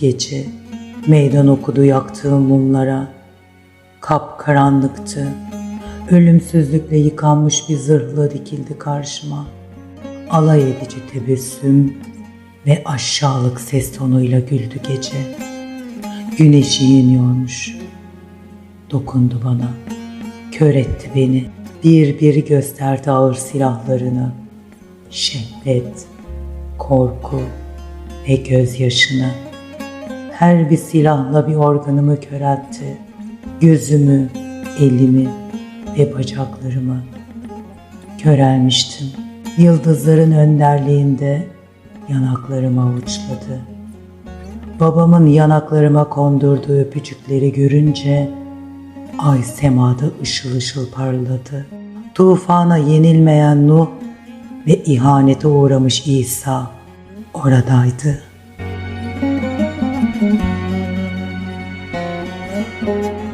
Gece meydan okudu yaktığım mumlara. Kap karanlıktı. Ölümsüzlükle yıkanmış bir zırhla dikildi karşıma. Alay edici tebessüm ve aşağılık ses tonuyla güldü gece. Güneşi yeniyormuş. Dokundu bana. Kör etti beni. Bir bir gösterdi ağır silahlarını. Şehvet, korku ve gözyaşını. Her bir silahla bir organımı köreltti. Gözümü, elimi ve bacaklarımı. Körelmiştim. Yıldızların önderliğinde yanaklarımı avuçladı. Babamın yanaklarıma kondurduğu öpücükleri görünce ay semada ışıl ışıl parladı. Tufana yenilmeyen Nuh ve ihanete uğramış İsa oradaydı. Thank you.